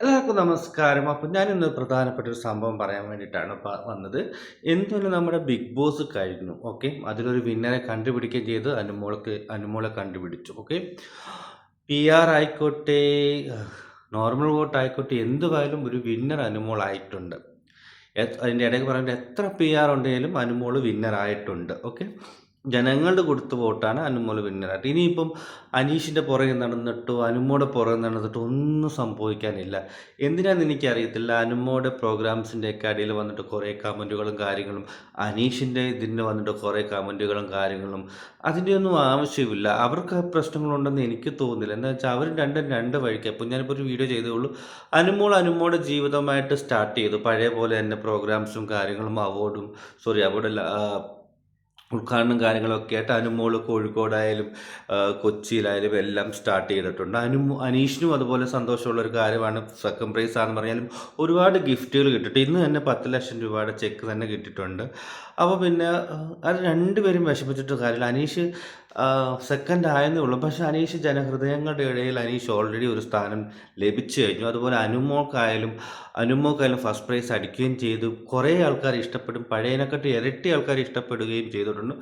എല്ലാവർക്കും നമസ്കാരം. അപ്പം ഞാനിന്ന് പ്രധാനപ്പെട്ട ഒരു സംഭവം പറയാൻ വേണ്ടിയിട്ടാണ് വന്നത്. എന്തുകൊണ്ട് നമ്മുടെ ബിഗ് ബോസ് കഴിഞ്ഞു ഓക്കെ അതിലൊരു വിന്നറെ കണ്ടുപിടിക്കുകയും ചെയ്ത്. അനുമോൾക്ക് അനുമോളെ കണ്ടുപിടിച്ചു ഓക്കെ പി ആർ ആയിക്കോട്ടെ നോർമൽ വോട്ട് ആയിക്കോട്ടെ എന്തുവായാലും ഒരു വിന്നർ അനുമോളായിട്ടുണ്ട് അതിന്റെ ഇടയ്ക്ക് പറയുന്നത് എത്ര പി ആർ ഉണ്ടെങ്കിലും അനുമോൾ വിന്നറായിട്ടുണ്ട് ഓക്കെ ജനങ്ങളുടെ കൊടുത്ത വോട്ടാണ് അനുമോൾ വിന്നറായിട്ട് ഇനിയിപ്പം അനീഷിന്റെ പുറകെ നടന്നിട്ടോ അനുമോടെ പുറകെ നടന്നിട്ടോ ഒന്നും സംഭവിക്കാനില്ല. എന്തിനാന്ന് എനിക്കറിയത്തില്ല. അനുമോടെ പ്രോഗ്രാംസിന്റെ ഒക്കെ അടിയിൽ വന്നിട്ട് കുറേ കമന്റുകളും കാര്യങ്ങളും അനീഷിന്റെ ഇതിന്റെ വന്നിട്ട് കുറേ കമന്റുകളും കാര്യങ്ങളും അതിന്റെ ഒന്നും ആവശ്യമില്ല. അവർക്ക് പ്രശ്നങ്ങളുണ്ടെന്ന് എനിക്ക് തോന്നുന്നില്ല. എന്താ വെച്ചാൽ അവർ രണ്ടും രണ്ട് വഴിക്ക് അപ്പോൾ ഞാനിപ്പോൾ ഒരു വീഡിയോ ചെയ്തേ ഉള്ളൂ അനുമോൾ അനുമോടെ ജീവിതമായിട്ട് സ്റ്റാർട്ട് ചെയ്തു. പഴയ പോലെ തന്നെ പ്രോഗ്രാംസും കാര്യങ്ങളും അവാർഡും സോറി അവാർഡല്ല ഉദ്ഘാടനം കാര്യങ്ങളൊക്കെ ആയിട്ട് അനുമോൾ കോഴിക്കോടായാലും കൊച്ചിയിലായാലും എല്ലാം സ്റ്റാർട്ട് ചെയ്തിട്ടുണ്ട്. അനു അനീഷിനും അതുപോലെ സന്തോഷമുള്ള ഒരു കാര്യമാണ്. സെക്കൻഡ് പ്രൈസ് ആണെന്ന് പറഞ്ഞാലും ഒരുപാട് ഗിഫ്റ്റുകൾ കിട്ടിയിട്ട് ഇന്ന് തന്നെ പത്ത് ലക്ഷം രൂപയുടെ ചെക്ക് തന്നെ കിട്ടിയിട്ടുണ്ട്. അപ്പോൾ പിന്നെ അത് രണ്ടുപേരും വിഷമിച്ചിട്ട് കാര്യമില്ല. അനീഷ് സെക്കൻഡ് ആയെന്നേ ഉള്ളൂ. പക്ഷേ അനീഷ് ജനഹൃദയങ്ങളുടെ ഇടയിൽ അനീഷ് ഓൾറെഡി ഒരു സ്ഥാനം ലഭിച്ചു കഴിഞ്ഞു. അതുപോലെ അനുമോക്കായാലും അനുമോക്കായാലും ഫസ്റ്റ് പ്രൈസ് അടിക്കുകയും ചെയ്തു. കുറേ ആൾക്കാർ ഇഷ്ടപ്പെടും. പഴയതിനെക്കാട്ടും ഇരട്ടി ആൾക്കാർ ഇഷ്ടപ്പെടുകയും ചെയ്തിട്ടുണ്ട്.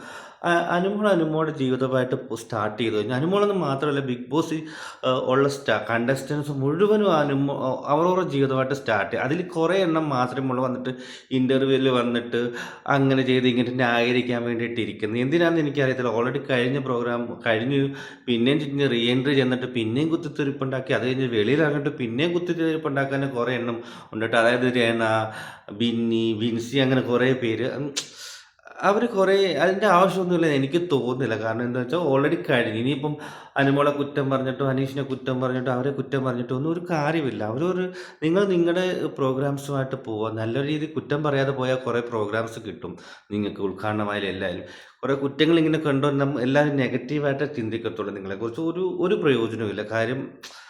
അനുമോൾ അനുമോളുടെ ജീവിതമായിട്ട് സ്റ്റാർട്ട് ചെയ്തു കഴിഞ്ഞാൽ അനുമോളെന്ന് മാത്രമല്ല ബിഗ് ബോസ് ഉള്ള സ്റ്റാ കണ്ടസ്റ്റൻസ് മുഴുവനും അനുമോ അവരവരുടെ ജീവിതമായിട്ട് സ്റ്റാർട്ട് ചെയ്യും അതിൽ കുറേ എണ്ണം മാത്രമേ വന്നിട്ട് ഇന്റർവ്യൂവിൽ വന്നിട്ട് അങ്ങനെ ചെയ്ത് ഇങ്ങനെ ന്യായീകരിക്കാൻ വേണ്ടിയിട്ട് ഇരിക്കുന്നത് എന്തിനാണെന്ന് എനിക്കറിയത്തില്ല. ഓൾറെഡി കഴിഞ്ഞ പ്രോഗ്രാം കഴിഞ്ഞ്. പിന്നെയും ചെന്ന് റീ എൻട്രി ചെന്നിട്ട് പിന്നെയും കുത്തിത്തിരിപ്പുണ്ടാക്കി. അത് കഴിഞ്ഞ് വെളിയിലിറങ്ങിയിട്ട് പിന്നെയും കുത്തിത്തിരിപ്പുണ്ടാക്കാൻ കുറേ എണ്ണം ഉണ്ട് അതായത് രേണ ബിന്നി വിൻസി അങ്ങനെ കുറേ പേര്. അവർ കുറേ അതിന്റെ ആവശ്യമൊന്നുമില്ല എനിക്ക് തോന്നുന്നില്ല. കാരണം എന്താ വെച്ചാൽ ഓൾറെഡി കഴിഞ്ഞു. ഇനിയിപ്പം അനുമോളെ കുറ്റം പറഞ്ഞിട്ടോ അനീഷിനെ കുറ്റം പറഞ്ഞിട്ടോ അവരെ കുറ്റം പറഞ്ഞിട്ടോ ഒന്നും ഒരു കാര്യമില്ല. അവരൊരു നിങ്ങൾ നിങ്ങളുടെ പ്രോഗ്രാംസുമായിട്ട് പോവുക നല്ല രീതിയിൽ കുറ്റം പറയാതെ പോയാൽ കുറേ പ്രോഗ്രാംസ് കിട്ടും. നിങ്ങൾക്ക് ഉദ്ഘാടനമായാലും എല്ലാവരും കുറേ കുറ്റങ്ങൾ ഇങ്ങനെ കണ്ടോ എല്ലാവരും നെഗറ്റീവായിട്ട് ചിന്തിക്കത്തുള്ളൂ നിങ്ങളെക്കുറിച്ച്. ഒരു ഒരു പ്രയോജനവുമില്ല. കാര്യം ആഹ്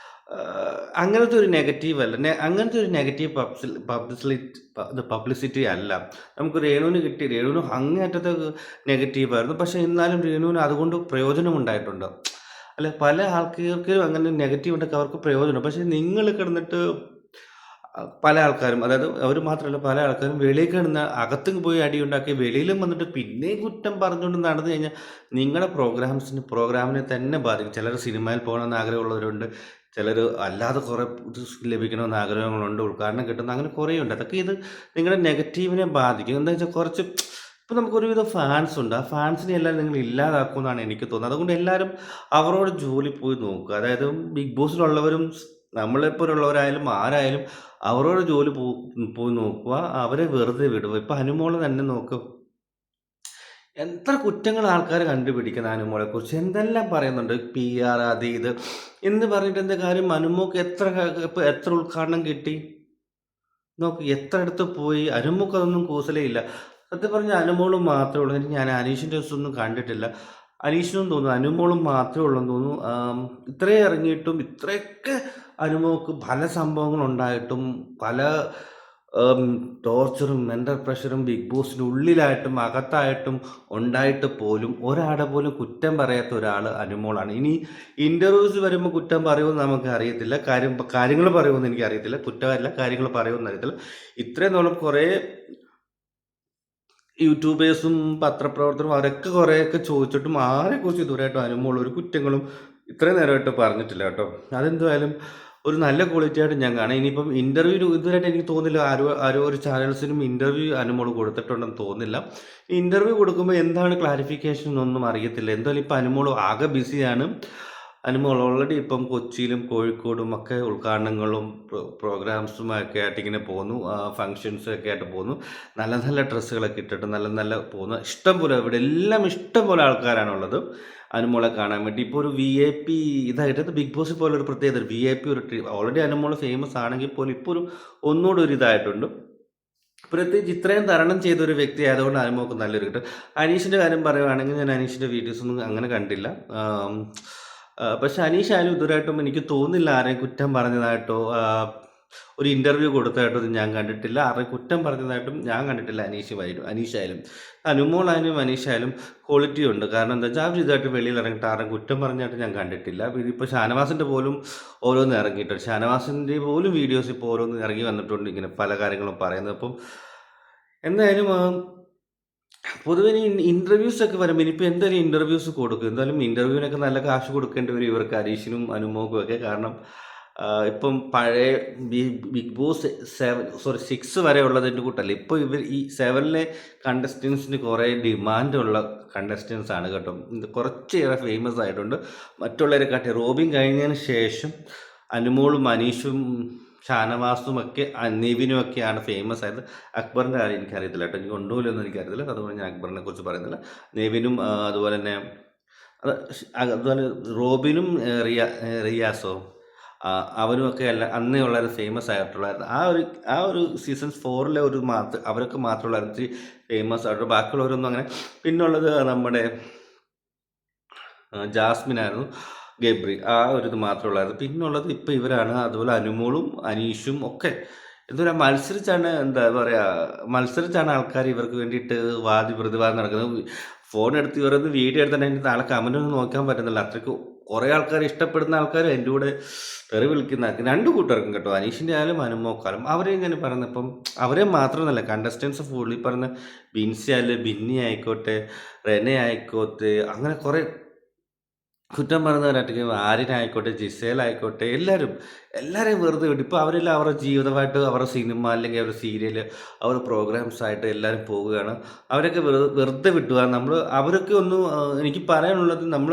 അങ്ങനത്തെ ഒരു നെഗറ്റീവ് അല്ല. അങ്ങനത്തെ ഒരു നെഗറ്റീവ് പബ്ലിസിറ്റി പബ്ലിസിറ്റി അല്ല. നമുക്ക് രേണുവിന് കിട്ടി. രേണുവിന് അങ്ങേറ്റത്തെ നെഗറ്റീവായിരുന്നു പക്ഷേ എന്നാലും രേണുവിന് അതുകൊണ്ട് പ്രയോജനമുണ്ടായിട്ടുണ്ട് അല്ലെ പല ആൾക്കാർക്കും അങ്ങനെ നെഗറ്റീവ് ഉണ്ടൊക്കെ അവർക്ക് പ്രയോജനം. പക്ഷേ നിങ്ങൾ കിടന്നിട്ട് പല ആൾക്കാരും അതായത് അവർ മാത്രമല്ല പല ആൾക്കാരും വെളിയിൽ കിടന്ന് അകത്തും പോയി അടിയുണ്ടാക്കി വെളിയിലും വന്നിട്ട് പിന്നെയും കുറ്റം പറഞ്ഞുകൊണ്ട് നടന്നു കഴിഞ്ഞാൽ നിങ്ങളുടെ പ്രോഗ്രാംസിന് പ്രോഗ്രാമിനെ തന്നെ ബാധിക്കും. ചിലർ സിനിമയിൽ പോകണമെന്ന് ആഗ്രഹമുള്ളവരുണ്ട്. ചിലർ അല്ലാതെ കുറേ ഇത് ലഭിക്കണമെന്ന് ആഗ്രഹങ്ങളുണ്ട് ഉദ്ഘാടനം കിട്ടുന്ന അങ്ങനെ കുറേ ഉണ്ട് അതൊക്കെ ഇത് നിങ്ങളുടെ നെഗറ്റീവിനെ ബാധിക്കും. എന്താ വെച്ചാൽ കുറച്ച് ഇപ്പം നമുക്കൊരുവിധം ഫാൻസ് ഉണ്ട്. ആ ഫാൻസിനെ എല്ലാവരും നിങ്ങൾ ഇല്ലാതാക്കുമെന്നാണ് എനിക്ക് തോന്നുന്നത്. അതുകൊണ്ട് എല്ലാവരും അവരോട് ജോലി പോയി നോക്കുക. അതായത് ബിഗ് ബോസിലുള്ളവരും നമ്മളെപ്പോലുള്ളവരായാലും ആരായാലും അവരോട് ജോലി പോയി നോക്കുക. അവരെ വെറുതെ വിടുക. ഇപ്പം ഹനുമോളെ തന്നെ നോക്കും എത്ര കുറ്റങ്ങൾ ആൾക്കാർ കണ്ടുപിടിക്കുന്ന അനുമോളെ കുറിച്ച്? എന്തെല്ലാം പറയുന്നുണ്ട്? പി ആർ അത് ഇത് എന്ന് പറഞ്ഞിട്ട് എന്താ കാര്യം? അനുമോക്ക് എത്ര എത്ര ഉദ്ഘാടനം കിട്ടി? നോക്ക് എത്ര അടുത്ത് പോയി? അനുമോക്ക് അതൊന്നും കൂസലേ ഇല്ല. സത്യം പറഞ്ഞാൽ അനുമോളും മാത്രമേ ഉള്ളൂ. ഞാൻ അനീഷിന്റെ ഒന്നും കണ്ടിട്ടില്ല. അനീഷിനും തോന്നുന്നു അനുമോളും മാത്രമേ ഉള്ളൂ തോന്നുന്നു. ഇത്രയും ഇറങ്ങിയിട്ടും ഇത്രയൊക്കെ അനുമോക്ക് പല സംഭവങ്ങളുണ്ടായിട്ടും പല ടോർച്ചറും മെന്റൽ പ്രഷറും ബിഗ് ബോസിന്റെ ഉള്ളിലായിട്ടും അകത്തായിട്ടും ഉണ്ടായിട്ട് പോലും ഒരാളെ പോലും കുറ്റം പറയാത്ത ഒരാൾ അനുമോളാണ്. ഇനി ഇന്റർവ്യൂസ് വരുമ്പോൾ കുറ്റം പറയുമെന്ന് നമുക്ക് അറിയത്തില്ല. കാര്യം കാര്യങ്ങൾ പറയുമെന്ന് എനിക്ക് അറിയത്തില്ല. കുറ്റമല്ല കാര്യങ്ങൾ പറയുമെന്ന് അറിയത്തില്ല. ഇത്രയും നോളം കുറേ യൂട്യൂബേഴ്സും പത്രപ്രവർത്തകരും അവരൊക്കെ കുറേയൊക്കെ ചോദിച്ചിട്ടും ആരെക്കുറിച്ച് ഇതുവരെയായിട്ടും അനുമോൾ ഒരു കുറ്റങ്ങളും ഇത്രയും നേരമായിട്ട് പറഞ്ഞിട്ടില്ല കേട്ടോ. അതെന്തായാലും ഒരു നല്ല ക്വാളിറ്റി ആയിട്ട് ഞാൻ കാണാം. ഇനിയിപ്പം ഇന്റർവ്യൂ ഇതുവരെയായിട്ട് എനിക്ക് തോന്നില്ല ആരോ ആരോ ഒരു ചാനൽസിനും ഇന്റർവ്യൂ അനുമോൾ കൊടുത്തിട്ടുണ്ടെന്ന് തോന്നില്ല ഇന്റർവ്യൂ കൊടുക്കുമ്പോൾ എന്താണ് ക്ലാരിഫിക്കേഷൻ ഒന്നും അറിയത്തില്ല. എന്തായാലും ഇപ്പം അനുമോൾ ആകെ ബിസിയാണ് അനുമോൾ ഓൾറെഡി ഇപ്പം കൊച്ചിയിലും കോഴിക്കോടും ഒക്കെ ഉദ്ഘാടനങ്ങളും പ്രോ- പ്രോഗ്രാംസും ഒക്കെ ആയിട്ട് ഇങ്ങനെ പോകുന്നു ഫങ്ഷൻസും ഒക്കെ ആയിട്ട് പോകുന്നു നല്ല നല്ല ഡ്രസ്സുകളൊക്കെ ഇട്ടിട്ട് നല്ല നല്ല പോകുന്നു ഇഷ്ടം പോലെ ഇവിടെ എല്ലാം ഇഷ്ടം പോലെ ആൾക്കാരാണുള്ളത്. അനുമോളെ കാണാൻ വേണ്ടി. ഇപ്പോൾ ഒരു വി ഐ പി ഇതായിട്ട് ബിഗ് ബോസ് പോലെ ഒരു പ്രത്യേകത വി ഐ പി ഒരു ഓൾറെഡി അനുമോൾ ഫേമസ് ആണെങ്കിൽ പോലും ഇപ്പോൾ ഒരു ഒന്നുകൂടെ ഒരു ഇതായിട്ടുണ്ട്. പ്രത്യേകിച്ച് ഇത്രയും തരണം ചെയ്ത ഒരു വ്യക്തി ആയതുകൊണ്ട് അനുമോക്ക് നല്ലൊരു കിട്ടും. അനീഷിന്റെ കാര്യം പറയുവാണെങ്കിൽ ഞാൻ അനീഷിന്റെ വീഡിയോസ് ഒന്നും അങ്ങനെ കണ്ടില്ല. പക്ഷേ അനീഷ് ആയാലും ഇതുവരായിട്ടും എനിക്ക് തോന്നില്ല ആരെയും കുറ്റം പറഞ്ഞതായിട്ടോ ഒരു ഇന്റർവ്യൂ കൊടുത്തതായിട്ടൊന്നും ഞാൻ കണ്ടിട്ടില്ല. ആരുടെ കുറ്റം പറഞ്ഞതായിട്ടും ഞാൻ കണ്ടിട്ടില്ല. അനീഷുമായിട്ടും അനീഷായാലും. അനുമോളായാലും അനീഷായാലും ക്വാളിറ്റി ഉണ്ട്. കാരണം എന്താ വെച്ചാൽ അവർ ഇതായിട്ട് വെളിയിൽ ഇറങ്ങിയിട്ട് ആരും കുറ്റം പറഞ്ഞായിട്ട് ഞാൻ കണ്ടിട്ടില്ല. ഇതിപ്പോൾ ഷാനവാസിന്റെ പോലും ഓരോന്ന് ഇറങ്ങിയിട്ടുണ്ട്. ഷാനവാസിന്റെ പോലും വീഡിയോസ് ഇപ്പോൾ ഓരോന്ന് ഇറങ്ങി വന്നിട്ടുണ്ട് ഇങ്ങനെ പല കാര്യങ്ങളും പറയുന്നത്. അപ്പം എന്തായാലും പൊതുവെ ഈ ഇന്റർവ്യൂസ് ഒക്കെ വരുമ്പോൾ ഇനിയിപ്പോൾ എന്തായാലും ഇന്റർവ്യൂസ് കൊടുക്കും? എന്തായാലും ഇന്റർവ്യൂവിനൊക്കെ നല്ല കാശ് കൊടുക്കേണ്ടി വരും ഇവർക്ക് അരീഷിനും അനുമോക്കും ഒക്കെ. കാരണം ഇപ്പം പഴയ Bigg Boss seven sorry six വരെ ഉള്ളതിന്റെ കൂട്ടല്ല. ഇപ്പോൾ ഇവർ ഈ സെവനിലെ കണ്ടസ്റ്റൻസിന് കുറേ ഡിമാൻഡുള്ള കണ്ടസ്റ്റൻസ് ആണ് കേട്ടോ. കുറച്ചേറെ ഫേമസ് ആയിട്ടുണ്ട്. മറ്റുള്ളവരെ കാട്ടി റോബിൻ കഴിഞ്ഞതിന് ശേഷം അനുമോളും മനീഷും ഷാനവാസും ഒക്കെ നിവിനും ഒക്കെയാണ് ഫേമസ് ആയത്. അക്ബറിന്റെ കാര്യം എനിക്കറിയത്തില്ല കേട്ടോ. എനിക്ക് ഉണ്ടോയില്ലെന്ന് എനിക്കറിയത്തില്ല. അതുകൊണ്ട് ഞാൻ അക്ബറിനെ കുറിച്ച് പറയുന്നില്ല. നിവിനും അതുപോലെ തന്നെ അതുപോലെ റോബിനും റിയ റിയാസോ? ആ, അവനുമൊക്കെ അല്ല അന്നേ വളരെ ഫേമസ് ആയിട്ടുള്ളായിരുന്നു ആ ഒരു ആ ഒരു സീസൺ ഫോറിലെ ഒരു മാത്രം അവരൊക്കെ മാത്രമുള്ള ഇത്തിരി ഫേമസ് ആയിട്ടുള്ള ബാക്കിയുള്ളവരൊന്നും അങ്ങനെ. പിന്നുള്ളത് നമ്മുടെ ജാസ്മിൻ ആയിരുന്നു ഗബ്രി ആ ഒരു ഇത് മാത്രമുള്ളായിരുന്നു പിന്നുള്ളത് ഇപ്പോൾ ഇവരാണ് അതുപോലെ അനുമോളും അനീഷും ഒക്കെ. എന്താ പറയുക മത്സരിച്ചാണ് എന്താ പറയുക മത്സരിച്ചാണ് ആൾക്കാർ ഇവർക്ക് വേണ്ടിയിട്ട് വാദി പ്രതിവാദം നടക്കുന്നത്. ഫോൺ എടുത്ത് ഇവരൊന്ന് വീഡിയോ എടുത്തിട്ടുണ്ടെങ്കിൽ നാളെ കമന്റ് ഒന്നും നോക്കാൻ പറ്റുന്നില്ല. അത്രയ്ക്ക് കുറേ ആൾക്കാർ ഇഷ്ടപ്പെടുന്ന ആൾക്കാർ എന്റെ കൂടെ തെറി വിളിക്കുന്ന രണ്ട് കൂട്ടർക്കും കേട്ടോ. അനീഷിന്റെ ആയാലും അനുമോക്കാലും അവരെ ഇങ്ങനെ പറയുന്നപ്പം അവരെ മാത്രമല്ല കണ്ടസ്റ്റൻസ് ഫുള്ളി പറഞ്ഞ ബിൻസി ആയാലും ബിന്നി ആയിക്കോട്ടെ റെനെ ആയിക്കോട്ടെ അങ്ങനെ കുറേ കുറ്റം പറയുന്നവരായിട്ട് ആര്യനായിക്കോട്ടെ ജിസേലായിക്കോട്ടെ എല്ലാവരും എല്ലാവരെയും വെറുതെ വിട്ടു ഇപ്പോൾ അവരെല്ലാം അവരുടെ ജീവിതമായിട്ട് അവരുടെ സിനിമ അല്ലെങ്കിൽ അവരുടെ സീരിയൽ അവരുടെ പ്രോഗ്രാംസ് ആയിട്ട് എല്ലാവരും പോവുകയാണ്. അവരൊക്കെ വെറുതെ വെറുതെ വിട്ടുക നമ്മൾ അവരൊക്കെ ഒന്നും എനിക്ക് പറയാനുള്ളത് നമ്മൾ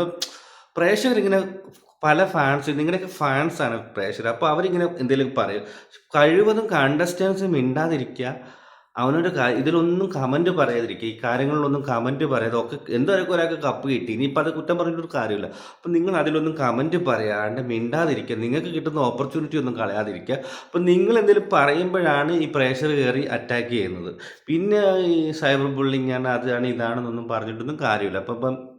പ്രേക്ഷകരിങ്ങനെ പല ഫാൻസ് നിങ്ങളുടെയൊക്കെ ഫാൻസാണ് പ്രേക്ഷകർ. അപ്പോൾ അവരിങ്ങനെ എന്തെങ്കിലും പറയും. കഴിവതും കണ്ടസ്റ്റൻസ് മിണ്ടാതിരിക്കുക അവനൊരു ഇതിലൊന്നും കമന്റ് പറയാതിരിക്കുക ഈ കാര്യങ്ങളിലൊന്നും കമന്റ് പറയാതെ. ഒക്കെ എന്തായാലും ഒരാൾക്ക് കപ്പ് കിട്ടി. ഇനിയിപ്പോൾ അത് കുറ്റം പറഞ്ഞിട്ടൊരു കാര്യമില്ല. അപ്പം നിങ്ങൾ അതിലൊന്നും കമന്റ് പറയാണ്ട് മിണ്ടാതിരിക്കുക നിങ്ങൾക്ക് കിട്ടുന്ന ഓപ്പർച്യൂണിറ്റി ഒന്നും കളയാതിരിക്കുക അപ്പം നിങ്ങൾ എന്തെങ്കിലും പറയുമ്പോഴാണ് ഈ പ്രേഷർ കയറി അറ്റാക്ക് ചെയ്യുന്നത്. പിന്നെ ഈ സൈബർ ബുള്ളിങ്ങാണ് അതാണ് ഇതാണെന്നൊന്നും പറഞ്ഞിട്ടൊന്നും കാര്യമില്ല. അപ്പം ഇപ്പം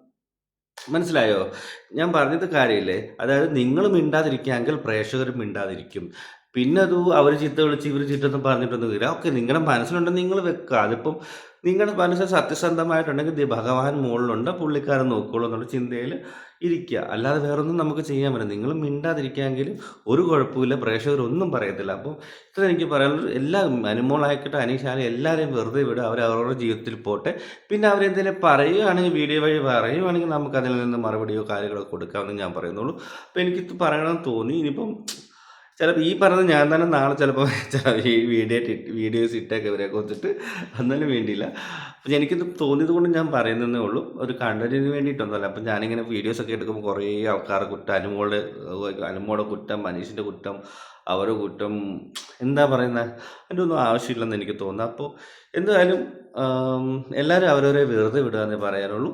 മനസ്സിലായോ? ഞാൻ പറഞ്ഞത് കാര്യമില്ലേ? അതായത് നിങ്ങൾ മിണ്ടാതിരിക്കുകയെങ്കിൽ പ്രേക്ഷകർ മിണ്ടാതിരിക്കും. പിന്നെ അത് അവർ ചീത്ത വിളിച്ച് ഇവർ ചീത്തൊന്നും പറഞ്ഞിട്ടൊന്നും വരിക ഓക്കെ നിങ്ങളുടെ മനസ്സിലുണ്ടെങ്കിൽ നിങ്ങൾ വെക്കുക. അതിപ്പം നിങ്ങളുടെ മനസ്സിൽ സത്യസന്ധമായിട്ടുണ്ടെങ്കിൽ ഭഗവാൻ മുകളിലുണ്ട് പുള്ളിക്കാരൻ നോക്കുകയുള്ളൂ എന്നുള്ള ചിന്തയിൽ ഇരിക്കുക. അല്ലാതെ വേറൊന്നും നമുക്ക് ചെയ്യാൻ പറ്റില്ല. നിങ്ങൾ മിണ്ടാതിരിക്കുകയെങ്കിൽ ഒരു കുഴപ്പമില്ല പ്രേക്ഷകരൊന്നും പറയത്തില്ല. അപ്പോൾ ഇത്ര എനിക്ക് പറയാനുള്ളത് എല്ലാ അനുമോളായിക്കോട്ടെ അനീഷാലും എല്ലാവരെയും വെറുതെ വിടുക. അവർ അവരുടെ ജീവിതത്തിൽ പോട്ടെ. പിന്നെ അവരെന്തെങ്കിലും പറയുകയാണെങ്കിൽ വീഡിയോ വഴി പറയുകയാണെങ്കിൽ നമുക്ക് അതിൽ നിന്ന് മറുപടിയോ കാര്യങ്ങളോ കൊടുക്കാമെന്ന് ഞാൻ പറയുന്നുള്ളൂ. അപ്പോൾ എനിക്കിത് പറയണമെന്ന് തോന്നി. ഇനിയിപ്പം ചിലപ്പോൾ ഈ പറഞ്ഞത് ഞാൻ തന്നെ നാളെ ചിലപ്പോൾ ചില ഈ വീഡിയോ വീഡിയോസ് ഇട്ടേക്ക് ഇവരെ കുറിച്ചിട്ട് അന്നേരം വേണ്ടിയില്ല. അപ്പം എനിക്കിത് തോന്നിയത് കൊണ്ട് ഞാൻ പറയുന്നതേ ഉള്ളൂ. ഒരു കണ്ടന്റിന് വേണ്ടിയിട്ടൊന്നുമല്ല. അപ്പം ഞാനിങ്ങനെ വീഡിയോസൊക്കെ എടുക്കുമ്പോൾ കുറേ ആൾക്കാർ കുറ്റം അനുമോളുടെ അനുമോളുടെ കുറ്റം മനീഷിന്റെ കുറ്റം അവരുടെ കുറ്റം എന്താ പറയുന്നത് അതിന്റെ ഒന്നും ആവശ്യമില്ലെന്ന് എനിക്ക് തോന്നുന്നു. അപ്പോൾ എന്തായാലും എല്ലാവരും അവരവരെ വെറുതെ വിടുക എന്നേ പറയാനുള്ളൂ.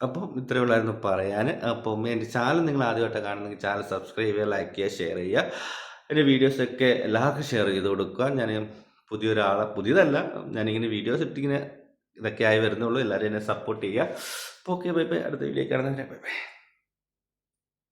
അപ്പം ഇത്രയേ ഉള്ളായിരുന്നു പറയാൻ അപ്പം എന്റെ ചാനൽ നിങ്ങൾ ആദ്യമായിട്ട് കാണുന്നെങ്കിൽ ചാനൽ സബ്സ്ക്രൈബ് ചെയ്യുക ലൈക്ക് ചെയ്യുക ഷെയർ ചെയ്യുക. എന്റെ വീഡിയോസൊക്കെ എല്ലാവർക്കും ഷെയർ ചെയ്ത് കൊടുക്കുക. ഞാൻ പുതിയൊരാളെ പുതിയതല്ല ഞാനിങ്ങനെ വീഡിയോസ് ഇട്ടിങ്ങനെ ഇതൊക്കെ ആയി വരുന്നുള്ളൂ. എല്ലാവരും എന്നെ സപ്പോർട്ട് ചെയ്യുക. അപ്പോൾ ഓക്കെ ബൈ ബൈ. അടുത്ത വീഡിയോ കാണുന്നതിന് ബൈ ബൈ.